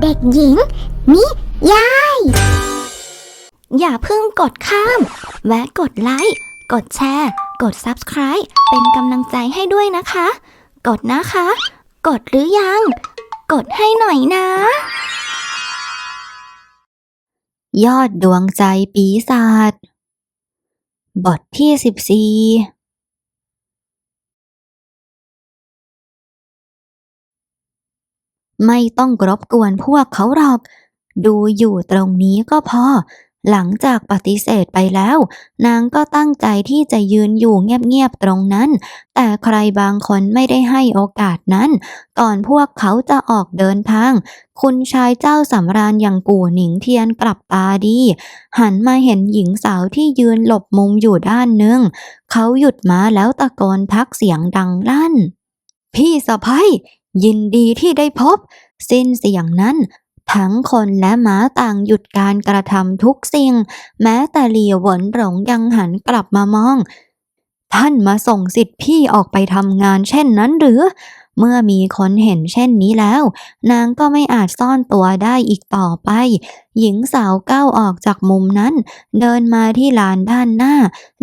เด็กหญิง นิยาย อย่าเพิ่งกดข้าม แวะกดไลค์ กดแชร์ กด Subscribe เป็นกำลังใจให้ด้วยนะคะ กดนะคะ กดหรือยัง กดให้หน่อยนะ ยอดดวงใจปีศาจบทที่ 14 ไม่ต้องรบกวนพวกเขาหรอก ดูอยู่ตรงนี้ก็พอ หลังจากปฏิเสธไปแล้ว นางก็ตั้งใจที่จะยืนอยู่เงียบๆตรงนั้น แต่ใครบางคนไม่ได้ให้โอกาสนั้น ก่อนพวกเขาจะออกเดินทาง คุณชายเจ้าสำราญอย่างกู่หนิงเทียนกลับตาดี หันมาเห็นหญิงสาวที่ยืนหลบมุมอยู่ด้านหนึ่ง เขาหยุดม้าแล้วตะโกนทักเสียงดังลั่นพี่สะพ้ย ยินดีที่ได้พบ สิ้นเสียงนั้น ทั้งคนและม้าต่างหยุดการกระทำทุกสิ่ง แม้แต่เหลียวหวนหลงยังหันกลับมามอง ท่านมาส่งสิทธิ์พี่ออกไปทำงานเช่นนั้นหรือ เมื่อมีคนเห็นเช่นนี้แล้ว นางก็ไม่อาจซ่อนตัวได้อีกต่อไป หญิงสาวก้าวออกจากมุมนั้น เดินมาที่ลานด้านหน้า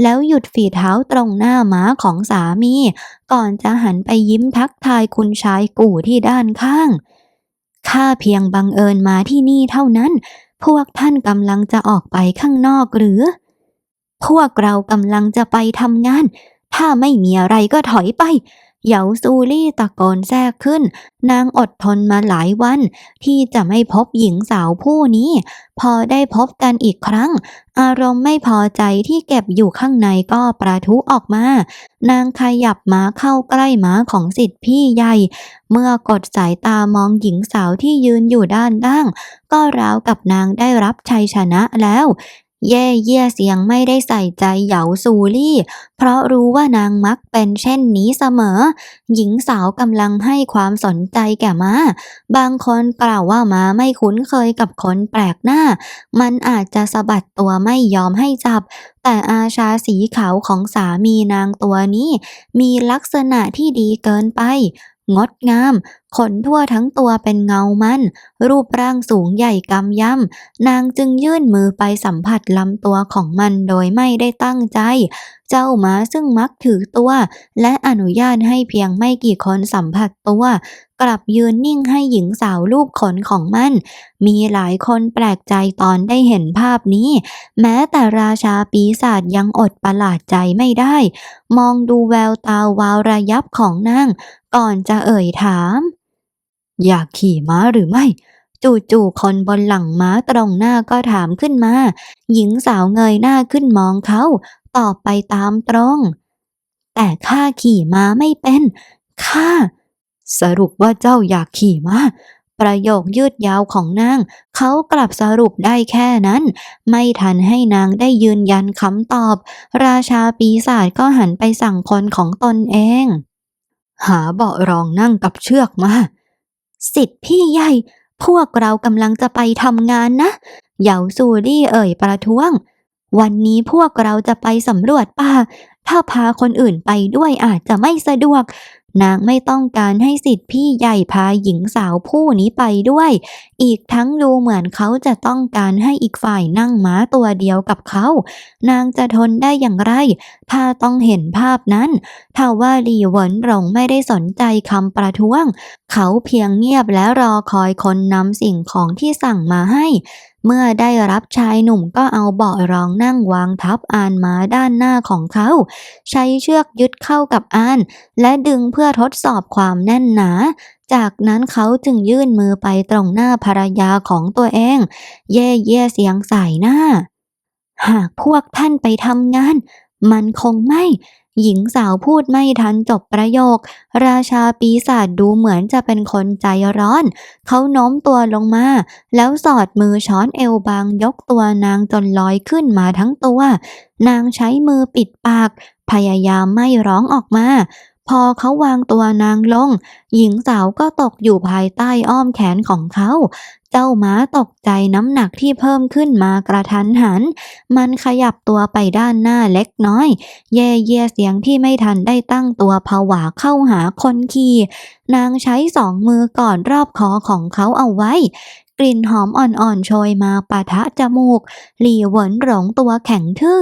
แล้วหยุดฝีเท้าตรงหน้าม้าของสามี ก่อนจะหันไปยิ้มทักทายคุณชายกู่ที่ด้านข้างข้าเพียงบังเอิญมาที่นี่เท่านั้น พวกท่านกำลังจะออกไปข้างนอกหรือ พวกเรากำลังจะไปทำงาน ถ้าไม่มีอะไรก็ถอยไป เหยาซูลี่ตะโกนแทรกขึ้น นางอดทนมาหลายวัน ที่จะไม่พบหญิงสาวผู้นี้ พอได้พบกันอีกครั้ง อารมณ์ไม่พอใจที่เก็บอยู่ข้างในก็ประทุออกมา นางขยับม้าเข้าใกล้ม้าของสิทธิพี่ใหญ่ เมื่อกดสายตามองหญิงสาวที่ยืนอยู่ด้านล่าง ก็ราวกับนางได้รับชัยชนะแล้ว เย่เย่เสียงไม่ได้ใส่ใจเหยาซูลี่ เพราะรู้ว่านางมักเป็นเช่นนี้เสมอ หญิงสาวกำลังให้ความสนใจแก่ม้า บางคนกล่าวว่าม้าไม่คุ้นเคยกับคนแปลกหน้า มันอาจจะสะบัดตัวไม่ยอมให้จับ แต่อาชาสีขาวของสามีนางตัวนี้ มีลักษณะที่ดีเกินไป งดงาม ขนทั่วทั้งตัวเป็นเงามัน รูปร่างสูงใหญ่กำยำ นางจึงยื่นมือไปสัมผัสลำตัวของมันโดยไม่ได้ตั้งใจ เจ้าหมาซึ่งมักถือตัว และอนุญาตให้เพียงไม่กี่คนสัมผัสตัว กลับยืนนิ่งให้หญิงสาวรูปขนของมัน มีหลายคนแปลกใจตอนได้เห็นภาพนี้ แม้แต่ราชาปีศาจยังอดประหลาดใจไม่ได้ มองดูแววตาวาวระยับของนาง ก่อนจะเอ่ยถาม อยากขี่ม้าหรือไม่จู่ๆคนบนหลังม้าตรงหน้าก็ถามขึ้นมา หญิงสาวเงยหน้าขึ้นมองเขาตอบไปตามตรง แต่ข้าขี่ม้าไม่เป็นข้าสรุปว่าเจ้าอยากขี่ม้าประโยคยืดยาวของนาง เขากลับสรุปได้แค่นั้น ไม่ทันให้นางได้ยืนยันคำตอบ ราชาปีศาจก็หันไปสั่งคนของตนเอง หาเบาะรองนั่งกับเชือกมา สิทธิ์พี่ใหญ่ พวกเรากำลังจะไปทำงานนะ เหยาซูรี่เอ่ยประท้วง วันนี้พวกเราจะไปสำรวจป่า ถ้าพาคนอื่นไปด้วยอาจจะไม่สะดวก นางไม่ต้องการให้สิทธิ์พี่ใหญ่พาหญิงสาวผู้นี้ไปด้วย อีกทั้งดูเหมือนเขาจะต้องการให้อีกฝ่ายนั่งม้าตัวเดียวกับเขา นางจะทนได้อย่างไร ถ้าต้องเห็นภาพนั้นถ้าว่าหลีเหวินหลงไม่ได้สนใจคำประท้วง เขาเพียงเงียบและรอคอยคนนำสิ่งของที่สั่งมาให้ เมื่อได้รับชายหนุ่มก็เอาเบาะรองนั่งวางทับอานม้าด้านหน้าของเขา ใช้เชือกยึดเข้ากับอาน และดึงเพื่อทดสอบความแน่นหนา จากนั้นเขาจึงยื่นมือไปตรงหน้าภรรยาของตัวเอง เย่เย่เสียงใส่หน้า หากพวกท่านไปทำงาน มันคงไม่ หญิงสาวพูดไม่ทันจบประโยค ราชาปีศาจดูเหมือนจะเป็นคนใจร้อน เขาโน้มตัวลงมา แล้วสอดมือช้อนเอวบางยกตัวนางจนลอยขึ้นมาทั้งตัว นางใช้มือปิดปาก พยายามไม่ร้องออกมา พอเขาวางตัวนางลง หญิงสาวก็ตกอยู่ภายใต้อ้อมแขนของเขา เจ้าม้าตกใจน้ำหนักที่เพิ่มขึ้นมากระทันหัน มันขยับตัวไปด้านหน้าเล็กน้อย เย่เย่เสียงที่ไม่ทันได้ตั้งตัวผวาเข้าหาคนขี่ นางใช้สองมือกอดรอบคอของเขาเอาไว้ กลิ่นหอมอ่อนๆโชยมาปะทะจมูก หลี่เหวินหลงตัวแข็งทื่อ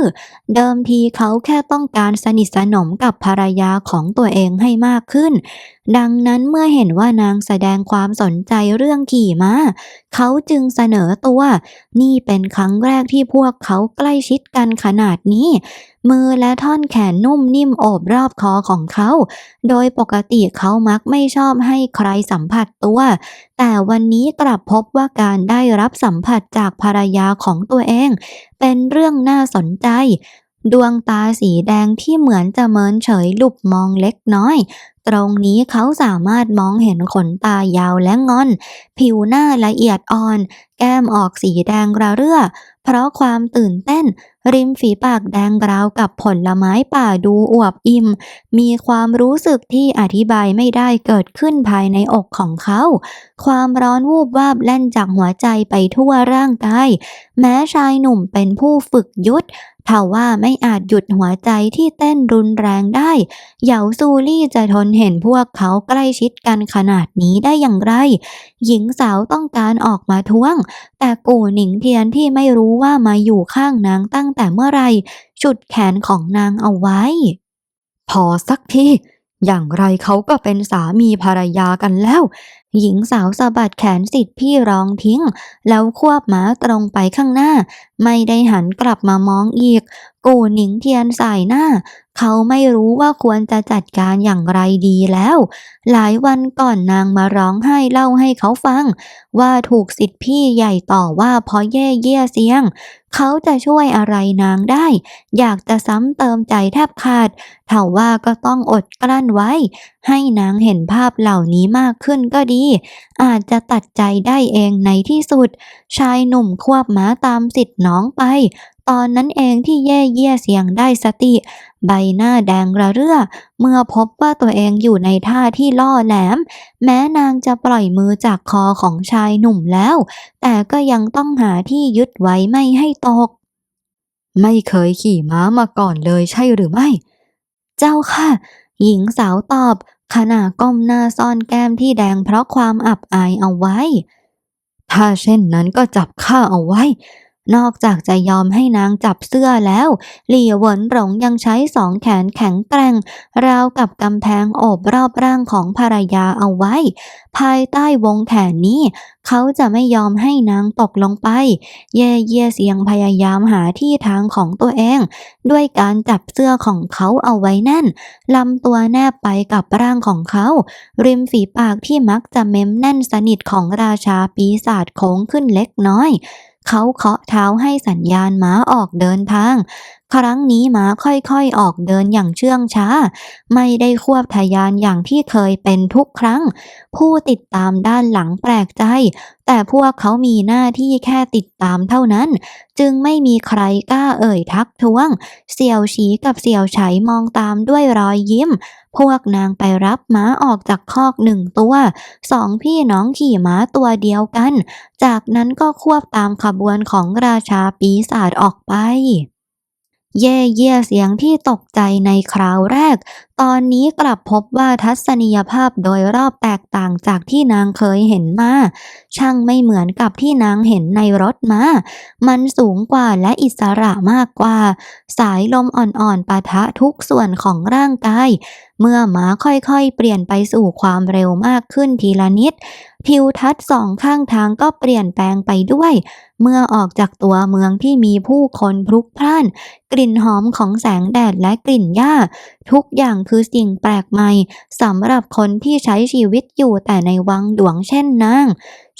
เดิมทีเขาแค่ต้องการสนิทสนมกับภรรยาของตัวเองให้มากขึ้น ดังนั้นเมื่อเห็นว่านางแสดงความสนใจเรื่องขี่ม้า เขาจึงเสนอตัว นี่เป็นครั้งแรกที่พวกเขาใกล้ชิดกันขนาดนี้ มือและท่อนแขนนุ่มนิ่มโอบรอบคอของเขา โดยปกติเขามักไม่ชอบให้ใครสัมผัสตัว แต่วันนี้กลับพบว่าการได้รับสัมผัสจากภรรยาของตัวเอง เป็นเรื่องน่าสนใจ ดวงตาสีแดงที่เหมือนจะเมินเฉยหลุบมองเล็กน้อย ตรงนี้เขาสามารถมองเห็นขนตายาวและงอน ผิวหน้าละเอียดอ่อน แก้มออกสีแดงระเรื่อ เพราะความตื่นเต้น ริมฝีปากแดงราวกับผลไม้ป่าดูอวบอิ่ม มีความรู้สึกที่อธิบายไม่ได้เกิดขึ้นภายในอกของเขา ความร้อนวูบวาบแล่นจากหัวใจไปทั่วร่างกาย แม้ชายหนุ่มเป็นผู้ฝึกยุทธ เท่าว่าไม่อาจหยุดหัวใจที่เต้นรุนแรงได้ เหยาซูลี่จะทนเห็นพวกเขาใกล้ชิดกันขนาดนี้ได้อย่างไร หญิงสาวต้องการออกมาท้วง แต่กู่หนิงเทียนที่ไม่รู้ว่ามาอยู่ข้างนางตั้งแต่เมื่อไรฉุดแขนของนางเอาไว้ พอสักทีอย่างไรเขาก็เป็นสามีภรรยากันแล้ว หญิงสาวสะบัดแขนสิทธิพี่รองทิ้ง แล้วควบหมาตรงไปข้างหน้า ไม่ได้หันกลับมามองอีก กูหนิงเทียนสายหน้า เขาไม่รู้ว่าควรจะจัดการอย่างไรดีแล้ว หลายวันก่อนนางมาร้องไห้เล่าให้เขาฟัง ว่าถูกสิทธิพี่ใหญ่ต่อว่าเพราะแย่เยี่ยเสียง เขาจะช่วยอะไรนางได้ อยากจะซ้ำเติมใจแทบขาดเถาว่าก็ต้องอดกลั้นไว้ให้นางเห็นภาพเหล่านี้มากขึ้นก็ดี อาจจะตัดใจได้เองในที่สุด ชายหนุ่มควบม้าตามสิทธิ์น้องไป ตอนนั้นเองที่แย่เยี่ยเสียงได้สติ ใบหน้าแดงระเรื่อ เมื่อพบว่าตัวเองอยู่ในท่าที่ล่อแหลม แม้นางจะปล่อยมือจากคอของชายหนุ่มแล้ว แต่ก็ยังต้องหาที่ยึดไว้ไม่ให้ตก ไม่เคยขี่ม้ามาก่อนเลยใช่หรือไม่ เจ้าค่ะ หญิงสาวตอบขณะก้มหน้าซ่อนแก้มที่แดงเพราะความอับอายเอาไว้ ถ้าเช่นนั้นก็จับข้าเอาไว้ นอกจากจะยอมให้นางจับเสื้อแล้ว หลี่เหวินหลงยังใช้สองแขนแข็งแกร่ง ราวกับกำแพงโอบรอบร่างของภรรยาเอาไว้ ภายใต้วงแขนนี้ เขาจะไม่ยอมให้นางตกลงไป เย่เย่เสียงพยายามหาที่ทางของตัวเอง ด้วยการจับเสื้อของเขาเอาไว้แน่นลำตัวแนบไปกับร่างของเขา ริมฝีปากที่มักจะเม้มแน่นสนิทของราชาปีศาจโค้งขึ้นเล็กน้อย เขาเคาะเท้าให้สัญญาณม้าออกเดินทาง ครั้งนี้ม้าค่อยๆออกเดินอย่างเชื่องช้า ไม่ได้ควบทยานอย่างที่เคยเป็นทุกครั้ง ผู้ติดตามด้านหลังแปลกใจ แต่พวกเขามีหน้าที่แค่ติดตามเท่านั้น จึงไม่มีใครกล้าเอ่ยทักท้วง เสี่ยวฉีกับเสี่ยวไฉมองตามด้วยรอยยิ้ม พวกนางไปรับม้าออกจากคอกหนึ่งตัว สองพี่น้องขี่ม้าตัวเดียวกัน จากนั้นก็ควบตามขบวนของราชาปีศาจออกไป เย่เยี่ยเสียงที่ตกใจในคราวแรก ตอนนี้กลับพบว่าทัศนียภาพโดยรอบแตกต่างจากที่นางเคยเห็นมา ช่างไม่เหมือนกับที่นางเห็นในรถมา มันสูงกว่าและอิสระมากกว่า สายลมอ่อนๆปะทะทุกส่วนของร่างกาย เมื่อม้าค่อยๆ เปลี่ยนไปสู่ความเร็วมากขึ้นทีละนิด ทิวทัศน์สองข้างทางก็เปลี่ยนแปลงไปด้วย เมื่อออกจากตัวเมืองที่มีผู้คนพลุกพล่าน กลิ่นหอมของแสงแดดและกลิ่นหญ้า ทุกอย่างคือสิ่งแปลกใหม่สำหรับคนที่ใช้ชีวิตอยู่แต่ในวังหลวงเช่นนาง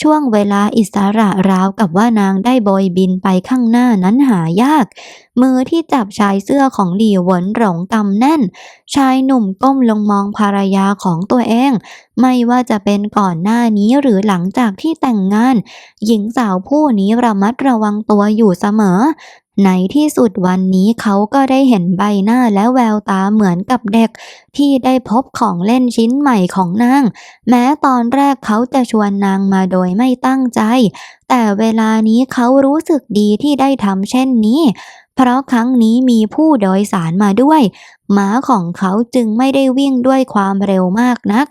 ช่วงเวลาอิสระราวกับว่านางได้โบยบินไปข้างหน้านั้นหายาก มือที่จับชายเสื้อของหลี่หวนหลงกำแน่น ชายหนุ่มก้มลงมองภรรยาของตัวเอง ไม่ว่าจะเป็นก่อนหน้านี้หรือหลังจากที่แต่งงาน หญิงสาวผู้นี้ระมัดระวังตัวอยู่เสมอ ในที่สุดวันนี้เขาก็ได้เห็นใบหน้าและแววตาเหมือนกับเด็ก ที่ได้พบของเล่นชิ้นใหม่ของนาง แม้ตอนแรกเขาจะชวนนางมาโดยไม่ตั้งใจ แต่เวลานี้เขารู้สึกดีที่ได้ทำเช่นนี้ เพราะครั้งนี้มีผู้โดยสารมาด้วยม้าของเขาจึงไม่ได้วิ่งด้วยความเร็วมากนัก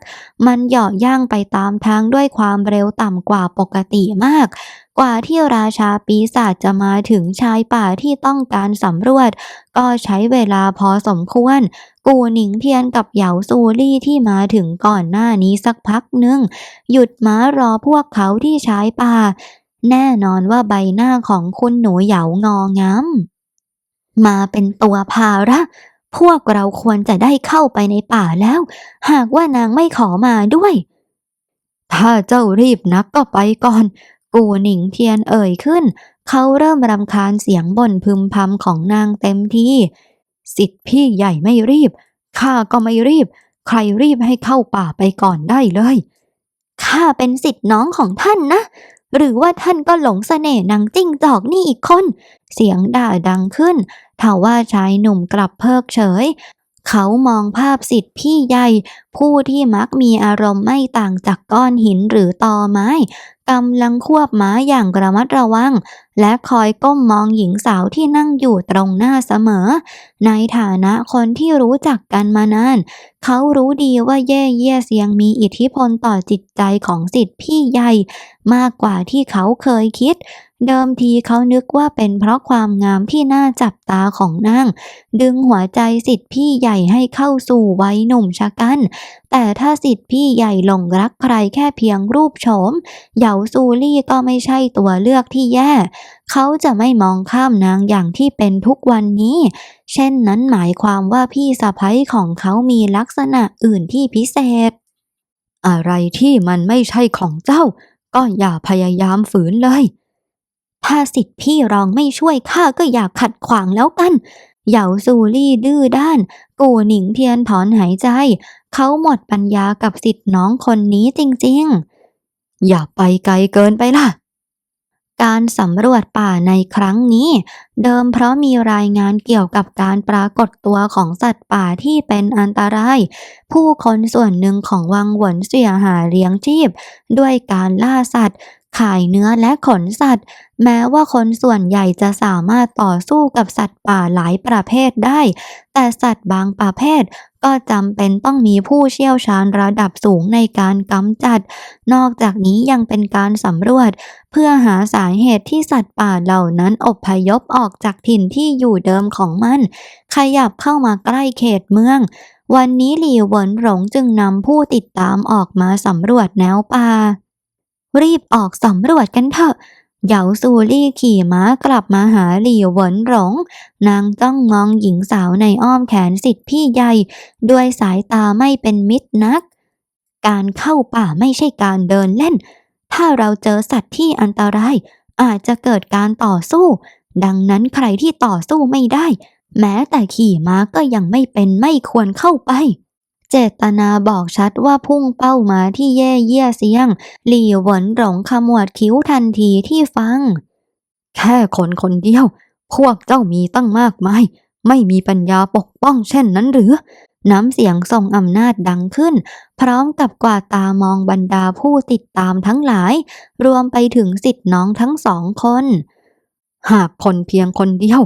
มันเหยาะย่างไปตามทางด้วยความเร็วต่ำกว่าปกติมาก กว่าที่ราชาปีศาจจะมาถึงชายป่าที่ต้องการสำรวจ ก็ใช้เวลาพอสมควร กูหนิงเทียนกับเหยาซูลี่ที่มาถึงก่อนหน้านี้สักพักหนึ่งหยุดม้ารอพวกเขาที่ชายป่า แน่นอนว่าใบหน้าของคุณหนูเหยางองามมาเป็นตัวภาระพวกเราควรจะได้เข้าไปในป่าแล้ว หากว่านางไม่ขอมาด้วย ถ้าเจ้ารีบนักก็ไปก่อน กูหนิงเทียนเอ่ยขึ้น เขาเริ่มรำคาญเสียงบ่นพึมพำของนางเต็มทีสิทธิ์พี่ใหญ่ไม่รีบ ข้าก็ไม่รีบ ใครรีบให้เข้าป่าไปก่อนได้เลย ข้าเป็นสิทธิ์น้องของท่านนะ หรือว่าท่านก็หลงเสน่ห์นางจิ้งจอกนี่อีกคน เสียงด่าดังขึ้นทว่าชายหนุ่มกลับเพิกเฉย เขามองภาพสิทธิ์พี่ใหญ่ผู้ที่มักมีอารมณ์ไม่ต่างจากก้อนหินหรือตอไม้กำลังควบม้าอย่างระมัดระวัง และคอยก้มมองหญิงสาวที่นั่งอยู่ตรงหน้าเสมอ ในฐานะคนที่รู้จักกันมานาน เขารู้ดีว่าแย่เยี่ยเสียงมีอิทธิพลต่อจิตใจของสิทธิพี่ใหญ่ มากกว่าที่เขาเคยคิด เดิมทีเขานึกว่าเป็นเพราะความงามที่น่าจับตาของนาง ดึงหัวใจสิทธิพี่ใหญ่ให้เข้าสู่วัยหนุ่มชะกันแต่ถ้าสิทธิ์พี่ใหญ่หลงรักใครแค่เพียงรูปโฉม เหยาซูลี่ก็ไม่ใช่ตัวเลือกที่แย่ เขาจะไม่มองข้ามนางอย่างที่เป็นทุกวันนี้ เช่นนั้นหมายความว่าพี่สะพ้ยของเขามีลักษณะอื่นที่พิเศษ อะไรที่มันไม่ใช่ของเจ้า ก็อย่าพยายามฝืนเลย ถ้าสิทธิ์พี่รองไม่ช่วยข้าก็อย่าขัดขวางแล้วกันเหยาซูลี่ดื้อด้าน กูหนิงเทียนถอนหายใจ เขาหมดปัญญากับสิทธิ์น้องคนนี้จริงๆ อย่าไปไกลเกินไปล่ะ การสำรวจป่าในครั้งนี้ เดิมเพราะมีรายงานเกี่ยวกับการปรากฏตัวของสัตว์ป่าที่เป็นอันตราย ผู้คนส่วนหนึ่งของวังหวนเสียหาเลี้ยงชีพ ด้วยการล่าสัตว์ขายเนื้อและขนสัตว์ แม้ว่าคนส่วนใหญ่จะสามารถต่อสู้กับสัตว์ป่าหลายประเภทได้ แต่สัตว์บางประเภท ก็จำเป็นต้องมีผู้เชี่ยวชาญระดับสูงในการกำจัด นอกจากนี้ยังเป็นการสำรวจ เพื่อหาสาเหตุที่สัตว์ป่าเหล่านั้นอพยพออกจากถิ่นที่อยู่เดิมของมัน ขยับเข้ามาใกล้เขตเมือง วันนี้หลี่เหวินหลงจึงนำผู้ติดตามออกมาสำรวจแนวป่ารีบออกสำรวจกันเถอะ เหยาซูลี่ขี่ม้ากลับมาหาหลี่เหวินหลง นางจ้องมองหญิงสาวในอ้อมแขนสิทธิพี่ใหญ่ ด้วยสายตาไม่เป็นมิตรนัก การเข้าป่าไม่ใช่การเดินเล่น ถ้าเราเจอสัตว์ที่อันตราย อาจจะเกิดการต่อสู้ ดังนั้นใครที่ต่อสู้ไม่ได้ แม้แต่ขี่ม้าก็ยังไม่เป็นไม่ควรเข้าไป เจตนาบอกชัดว่าพุ่งเป้ามาที่เย่เยี่ยเสียง หลี่หวนหลงขมวดคิ้วทันทีที่ฟัง แค่คนคนเดียว พวกเจ้ามีตั้งมากมาย ไม่มีปัญญาปกป้องเช่นนั้นหรือ น้ำเสียงทรงอำนาจดังขึ้น พร้อมกับกวาดตามองบรรดาผู้ติดตามทั้งหลาย รวมไปถึงสิทธิ์น้องทั้งสองคน หากคนเพียงคนเดียว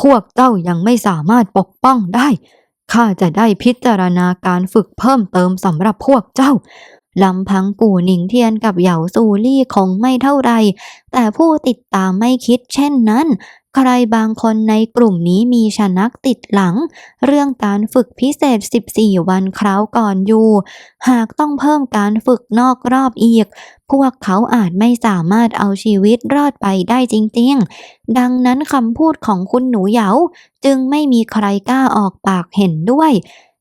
พวกเจ้ายังไม่สามารถปกป้องได้ ข้าจะได้พิจารณาการฝึกเพิ่มเติมสำหรับพวกเจ้าลำพังกู่หนิงเทียนกับเหยาซูลี่คงไม่เท่าไร แต่ผู้ติดตามไม่คิดเช่นนั้น ใครบางคนในกลุ่มนี้มีชนักติดหลัง เรื่องการฝึกพิเศษ 14 วันคราวก่อนอยู่ หากต้องเพิ่มการฝึกนอกรอบอีก พวกเขาอาจไม่สามารถเอาชีวิตรอดไปได้จริงๆ ดังนั้นคำพูดของคุณหนูเหยาจึงไม่มีใครกล้าออกปากเห็นด้วย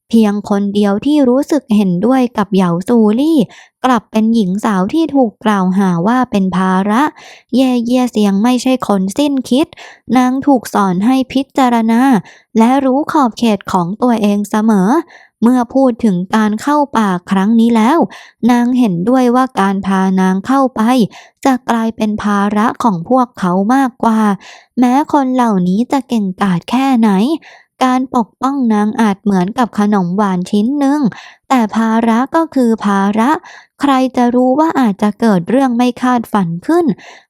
เพียงคนเดียวที่รู้สึกเห็นด้วยกับเหยาซูลี่ กลับเป็นหญิงสาวที่ถูกกล่าวหาว่าเป็นภาระแย่เยี่ยเสียงไม่ใช่คนสิ้นคิด นางถูกสอนให้พิจารณา และรู้ขอบเขตของตัวเองเสมอ เมื่อพูดถึงการเข้าป่าครั้งนี้แล้ว นางเห็นด้วยว่าการพานางเข้าไป จะกลายเป็นภาระของพวกเขามากกว่า แม้คนเหล่านี้จะเก่งกาจแค่ไหน การปกป้องนางอาจเหมือนกับขนมหวานชิ้นหนึ่ง แต่ภาระก็คือภาระ ใครจะรู้ว่าอาจจะเกิดเรื่องไม่คาดฝันขึ้น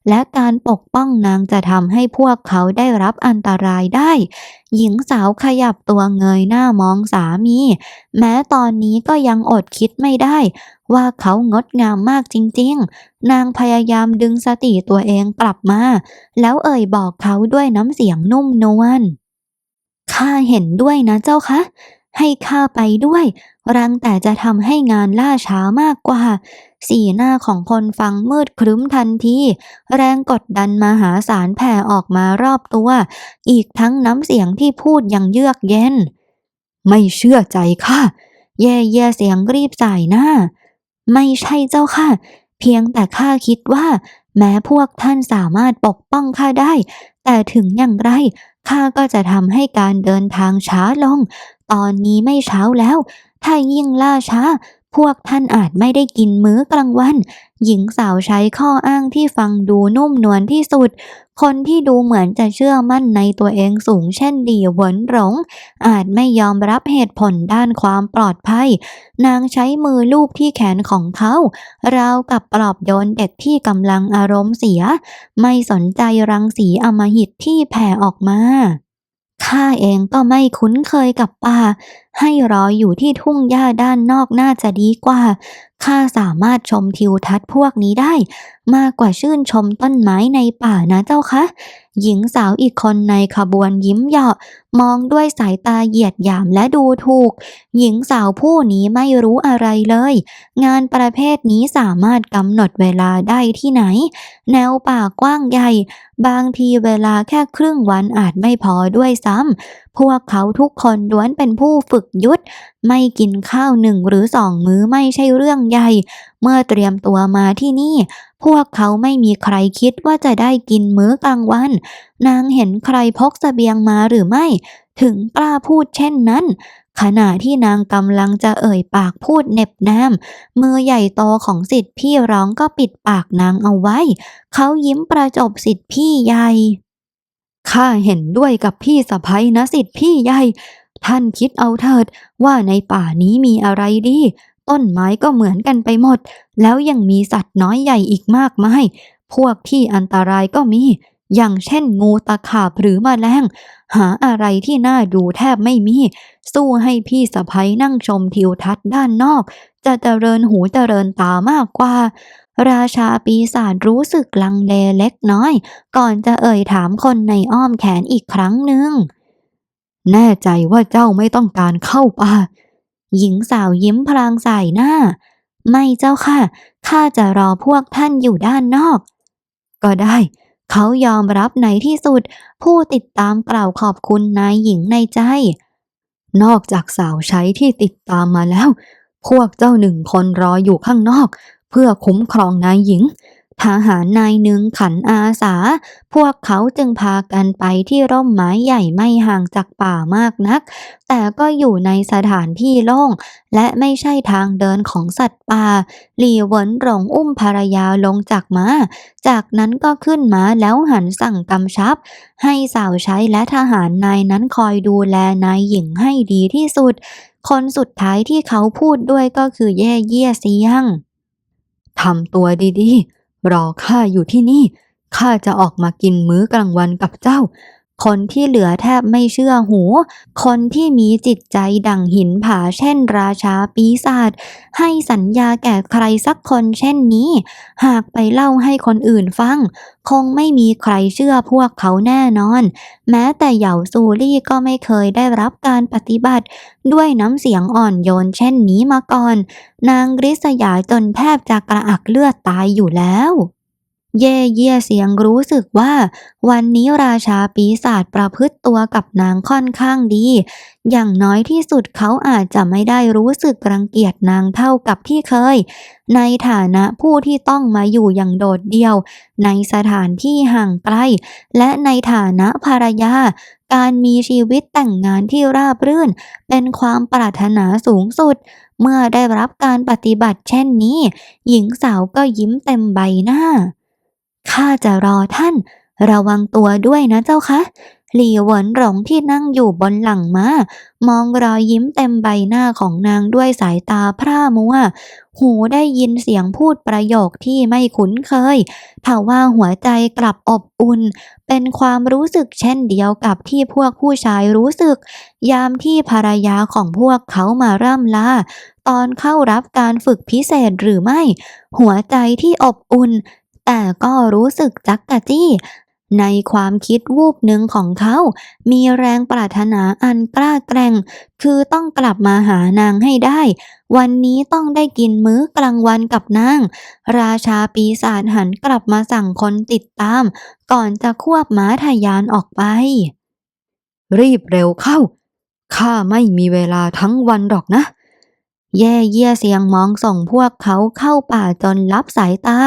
และการปกป้องนางจะทำให้พวกเขาได้รับอันตรายได้ หญิงสาวขยับตัวเงยหน้ามองสามี แม้ตอนนี้ก็ยังอดคิดไม่ได้ ว่าเขางดงามมากจริง ๆ นางพยายามดึงสติตัวเองกลับมา แล้วเอ่ยบอกเขาด้วยน้ำเสียงนุ่มนวล ข้าเห็นด้วยนะเจ้าคะ ให้ข้าไปด้วย รังแต่จะทำให้งานล่าช้ามากกว่า สีหน้าของคนฟังมืดครึ้มทันที แรงกดดันมหาศาลแผ่ออกมารอบตัว อีกทั้งน้ำเสียงที่พูดอย่างเยือกเย็น ไม่เชื่อใจค่ะ แย่เย่เสียงรีบจ่ายหน้า ไม่ใช่เจ้าค่ะ เพียงแต่ข้าคิดว่า แม้พวกท่านสามารถปกป้องข้าได้ แต่ถึงอย่างไร ข้าก็จะทำให้การเดินทางช้าลง ตอนนี้ไม่เช้าแล้ว ถ้ายิ่งล่าช้า พวกท่านอาจไม่ได้กินมื้อกลางวัน หญิงสาวใช้ข้ออ้างที่ฟังดูนุ่มนวลที่สุด คนที่ดูเหมือนจะเชื่อมั่นในตัวเองสูงเช่นดีเหวินหลง อาจไม่ยอมรับเหตุผลด้านความปลอดภัย นางใช้มือลูบที่แขนของเขา ราวกับปลอบโยนเด็กที่กำลังอารมณ์เสีย ไม่สนใจรังสีอมหิตที่แผ่ออกมา ข้าเองก็ไม่คุ้นเคยกับป่า ให้รออยู่ที่ทุ่งหญ้าด้านนอกน่าจะดีกว่า ข้าสามารถชมทิวทัศน์พวกนี้ได้ มากกว่าชื่นชมต้นไม้ในป่านะเจ้าคะ หญิงสาวอีกคนในขบวนยิ้มเหยาะมองด้วยสายตาเหยียดหยามและดูถูก หญิงสาวผู้นี้ไม่รู้อะไรเลย งานประเภทนี้สามารถกำหนดเวลาได้ที่ไหน แนวป่ากว้างใหญ่ บางทีเวลาแค่ครึ่งวันอาจไม่พอด้วยซ้ำ พวกเขาทุกคนล้วนเป็นผู้ฝึกยุทธไม่กินข้าวหนึ่งหรือสองมื้อไม่ใช่เรื่องใหญ่ เมื่อเตรียมตัวมาที่นี่ พวกเขาไม่มีใครคิดว่าจะได้กินมื้อกลางวัน นางเห็นใครพกเสบียงมาหรือไม่ ถึงกล้าพูดเช่นนั้น ขณะที่นางกำลังจะเอ่ยปากพูดเน็บแนมมือใหญ่โตของสิทธิพี่ร้องก็ปิดปากนางเอาไว้ เขายิ้มประจบสิทธิพี่ใหญ่ ข้าเห็นด้วยกับพี่สะพ้ยนะสิทธิพี่ใหญ่ ท่านคิดเอาเถิดว่าในป่านี้มีอะไรดี ต้นไม้ก็เหมือนกันไปหมด แล้วยังมีสัตว์น้อยใหญ่อีกมากมาย พวกที่อันตรายก็มี อย่างเช่นงูตะขาบหรือมแมลง หาอะไรที่น่าดูแทบไม่มี สู้ให้พี่สะพ้ยนั่งชมทิวทัศน์ด้านนอก จะเจริญหูเจริญตามากกว่า ราชาปีศาจรู้สึกลังเลเล็กน้อย ก่อนจะเอ่ยถามคนในอ้อมแขนอีกครั้งหนึ่ง แน่ใจว่าเจ้าไม่ต้องการเข้าป่า หญิงสาวยิ้มพลางใส่หน้า ไม่เจ้าค่ะ ข้าจะรอพวกท่านอยู่ด้านนอก ก็ได้ เขายอมรับในที่สุด ผู้ติดตามกล่าวขอบคุณนายหญิงในใจ นอกจากสาวใช้ที่ติดตามมาแล้ว พวกเจ้าหนึ่งคนรออยู่ข้างนอก เพื่อคุ้มครองนายหญิง ทหารนายหนึ่งขันอาสา พวกเขาจึงพากันไปที่ร่มไม้ใหญ่ไม่ห่างจากป่ามากนัก แต่ก็อยู่ในสถานที่โล่ง และไม่ใช่ทางเดินของสัตว์ป่า หลีเหวินหลงอุ้มภรรยาลงจากม้า จากนั้นก็ขึ้นม้าแล้วหันสั่งกำชับ ให้สาวใช้และทหารนายนั้นคอยดูแลนายหญิงให้ดีที่สุด คนสุดท้ายที่เขาพูดด้วยก็คือแย่เยี่ยเซียง ทำตัวดีๆ รอข้าอยู่ที่นี่ ข้าจะออกมากินมื้อกลางวันกับเจ้า คนที่เหลือแทบไม่เชื่อหู คนที่มีจิตใจดั่งหินผาเช่นราชาปีศาจให้สัญญาแก่ใครสักคนเช่นนี้ หากไปเล่าให้คนอื่นฟัง คงไม่มีใครเชื่อพวกเขาแน่นอน แม้แต่เหยาซูรี่ก็ไม่เคยได้รับการปฏิบัติ ด้วยน้ำเสียงอ่อนโยนเช่นนี้มาก่อน นางริษยาจนแทบจะกระอักเลือดตายอยู่แล้ว เย่เยี่ยเสียงรู้สึกว่า วันนี้ราชาปีศาจประพฤติตัวกับนางค่อนข้างดี อย่างน้อยที่สุดเขาอาจจะไม่ได้รู้สึกรังเกียจนางเท่ากับที่เคย ในฐานะผู้ที่ต้องมาอยู่อย่างโดดเดี่ยว ในสถานที่ห่างไกล และในฐานะภรรยา การมีชีวิตแต่งงานที่ราบรื่น เป็นความปรารถนาสูงสุดเมื่อได้รับการปฏิบัติเช่นนี้ หญิงสาวก็ยิ้มเต็มใบหน้า ข้าจะรอท่าน ระวังตัวด้วยนะเจ้าคะหลี่หวนหลงที่นั่งอยู่บนหลังม้ามองรอยยิ้มเต็มใบหน้าของนางด้วยสายตาพร่ามัว หูได้ยินเสียงพูดประโยคที่ไม่คุ้นเคยทว่าหัวใจกลับอบอุ่น เป็นความรู้สึกเช่นเดียวกับที่พวกผู้ชายรู้สึก ยามที่ภรรยาของพวกเขามาร่ำลา ตอนเข้ารับการฝึกพิเศษหรือไม่ หัวใจที่อบอุ่น แต่ก็รู้สึกจักกะจี้ ในความคิดวูบหนึ่งของเขา มีแรงปรารถนาอันกล้าแกร่ง คือต้องกลับมาหานางให้ได้ วันนี้ต้องได้กินมื้อกลางวันกับนาง ราชาปีศาจหันกลับมาสั่งคนติดตาม ก่อนจะควบม้าทะยานออกไป รีบเร็วเข้า ข้าไม่มีเวลาทั้งวันหรอกนะ แย่เยี่ยเสียงมองส่งพวกเขาเข้าป่าจนลับสายตา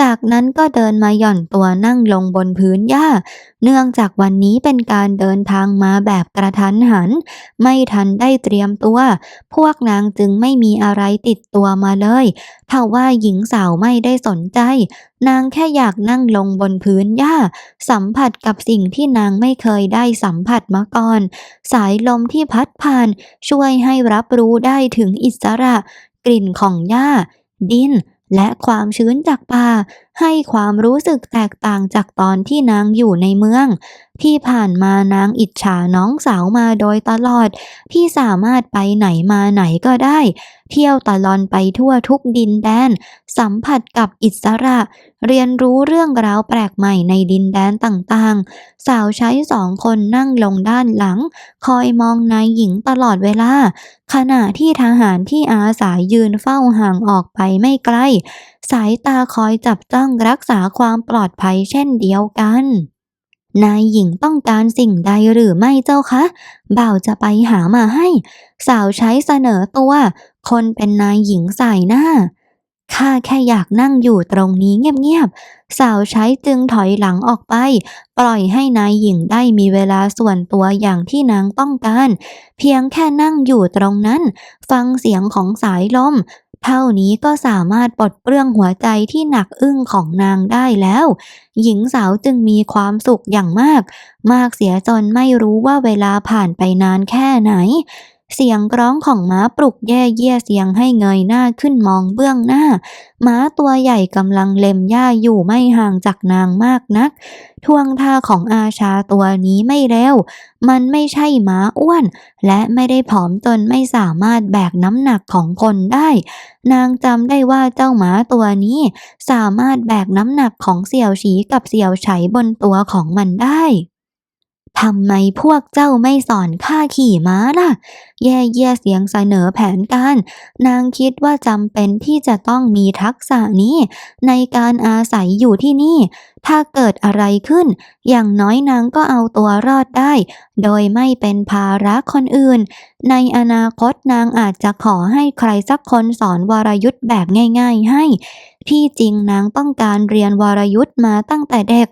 จากนั้นก็เดินมาหย่อนตัวนั่งลงบนพื้นหญ้า เนื่องจากวันนี้เป็นการเดินทางมาแบบกระทันหัน ไม่ทันได้เตรียมตัว พวกนางจึงไม่มีอะไรติดตัวมาเลย ถ้าว่าหญิงสาวไม่ได้สนใจ นางแค่อยากนั่งลงบนพื้นหญ้า สัมผัสกับสิ่งที่นางไม่เคยได้สัมผัสมาก่อน สายลมที่พัดผ่าน ช่วยให้รับรู้ได้ถึงอิสระ กลิ่นของหญ้า ดินและความชื้นจากป่า ให้ความรู้สึกแตกต่างจากตอนที่นางอยู่ในเมือง ที่ผ่านมานางอิจฉาน้องสาวมาโดยตลอด ที่สามารถไปไหนมาไหนก็ได้ เที่ยวตะลอนไปทั่วทุกดินแดน สัมผัสกับอิสระ เรียนรู้เรื่องราวแปลกใหม่ในดินแดนต่างๆ สาวใช้สองคนนั่งลงด้านหลัง คอยมองนายหญิงตลอดเวลา ขณะที่ทหารที่อาสายืนเฝ้าห่างออกไปไม่ไกล สายตาคอยจับจ้ององรักษาความปลอดภัยเช่นเดียวกัน นายหญิงต้องการสิ่งใดหรือไม่เจ้าคะ บ่าวจะไปหามาให้ สาวใช้เสนอตัว คนเป็นนายหญิงใสายหน้าข้าแค่อยากนั่งอยู่ตรงนี้เงียบๆ สาวใช้จึงถอยหลังออกไป ปล่อยให้นายหญิงได้มีเวลาส่วนตัวอย่างที่นางต้องการ เพียงแค่นั่งอยู่ตรงนั้น ฟังเสียงของสายลม เท่านี้ก็สามารถปลดเปลื้องหัวใจที่หนักอึ้งของนางได้แล้ว หญิงสาวจึงมีความสุขอย่างมาก มากเสียจนไม่รู้ว่าเวลาผ่านไปนานแค่ไหน เสียงร้องของม้าปลุกแย่เยี่ยเสียงให้เงยหน้าขึ้นมองเบื้องหน้า ม้าตัวใหญ่กำลังเล็มหญ้าอยู่ไม่ห่างจากนางมากนัก ทวงท่าของอาชาตัวนี้ไม่เร็ว มันไม่ใช่ม้าอ้วน และไม่ได้ผอมจนไม่สามารถแบกน้ำหนักของคนได้ นางจำได้ว่าเจ้าหมาตัวนี้ สามารถแบกน้ำหนักของเสี่ยวฉีกับเสี่ยวไฉบนตัวของมันได้ทำไมพวกเจ้าไม่สอนข้าขี่ม้าล่ะ แย่เยี่ยเสียงเสนอแผนการ นางคิดว่าจำเป็นที่จะต้องมีทักษะนี้ ในการอาศัยอยู่ที่นี่ ถ้าเกิดอะไรขึ้น อย่างน้อยนางก็เอาตัวรอดได้ โดยไม่เป็นภาระคนอื่น ในอนาคตนางอาจจะขอให้ใครสักคนสอนวรยุทธ์แบบง่าย ๆให้ที่จริงนางต้องการเรียนวรยุทธ์มาตั้งแต่เด็ก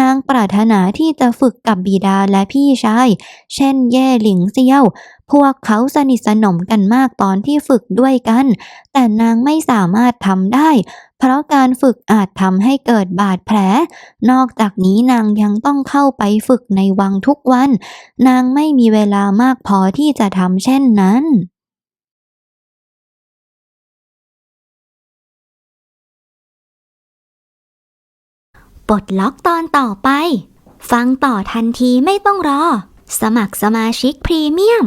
นางปรารถนาที่จะฝึกกับบิดาและพี่ชาย เช่นแย่หลิงเซียว พวกเขาสนิทสนมกันมากตอนที่ฝึกด้วยกัน แต่นางไม่สามารถทำได้ เพราะการฝึกอาจทำให้เกิดบาดแผล นอกจากนี้นางยังต้องเข้าไปฝึกในวังทุกวัน นางไม่มีเวลามากพอที่จะทำเช่นนั้นปลดล็อกตอนต่อไป ฟังต่อทันทีไม่ต้องรอ สมัครสมาชิกพรีเมียม